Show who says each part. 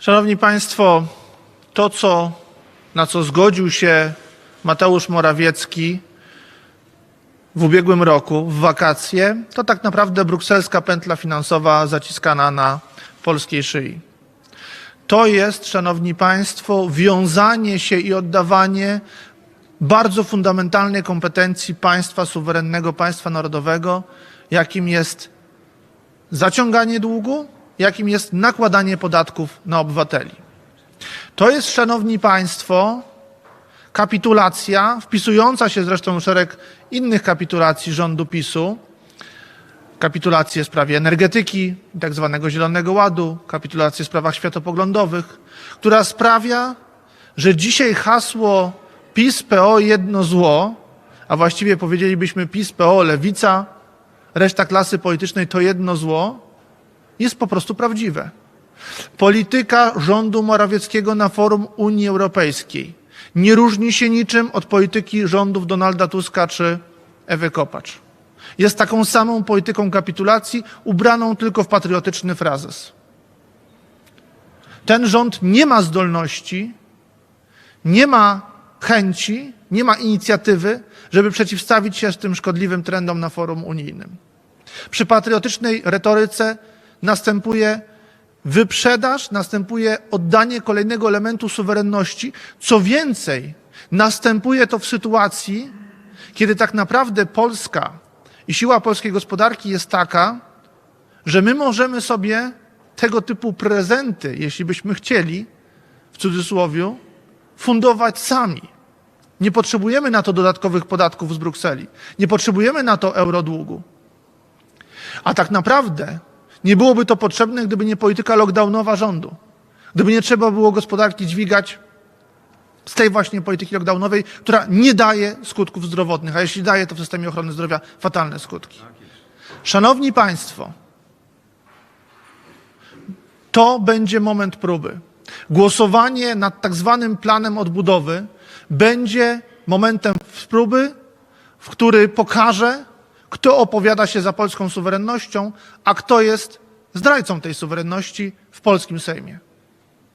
Speaker 1: Szanowni Państwo, to, co, na co zgodził się Mateusz Morawiecki w ubiegłym roku, w wakacje, to tak naprawdę brukselska pętla finansowa zaciskana na polskiej szyi. To jest, Szanowni Państwo, wiązanie się i oddawanie bardzo fundamentalnej kompetencji państwa suwerennego, państwa narodowego, jakim jest zaciąganie długu, jakim jest nakładanie podatków na obywateli. To jest, Szanowni Państwo, kapitulacja, wpisująca się zresztą w szereg innych kapitulacji rządu PiSu, kapitulacje w sprawie energetyki, tak zwanego Zielonego Ładu, kapitulacje w sprawach światopoglądowych, która sprawia, że dzisiaj hasło PiS, PO, jedno zło, a właściwie powiedzielibyśmy PiS, PO, lewica, reszta klasy politycznej to jedno zło, jest po prostu prawdziwe. Polityka rządu Morawieckiego na forum Unii Europejskiej nie różni się niczym od polityki rządów Donalda Tuska czy Ewy Kopacz. Jest taką samą polityką kapitulacji, ubraną tylko w patriotyczny frazes. Ten rząd nie ma zdolności, nie ma chęci, nie ma inicjatywy, żeby przeciwstawić się tym szkodliwym trendom na forum unijnym. Przy patriotycznej retoryce następuje wyprzedaż, następuje oddanie kolejnego elementu suwerenności. Co więcej, następuje to w sytuacji, kiedy tak naprawdę Polska i siła polskiej gospodarki jest taka, że my możemy sobie tego typu prezenty, jeśli byśmy chcieli, w cudzysłowie, fundować sami. Nie potrzebujemy na to dodatkowych podatków z Brukseli. Nie potrzebujemy na to eurodługu. A tak naprawdę nie byłoby to potrzebne, gdyby nie polityka lockdownowa rządu. Gdyby nie trzeba było gospodarki dźwigać z tej właśnie polityki lockdownowej, która nie daje skutków zdrowotnych, a jeśli daje, to w systemie ochrony zdrowia fatalne skutki. Szanowni Państwo, to będzie moment próby. Głosowanie nad tak zwanym planem odbudowy będzie momentem próby, w który pokaże, kto opowiada się za polską suwerennością, a kto jest zdrajcą tej suwerenności w polskim Sejmie.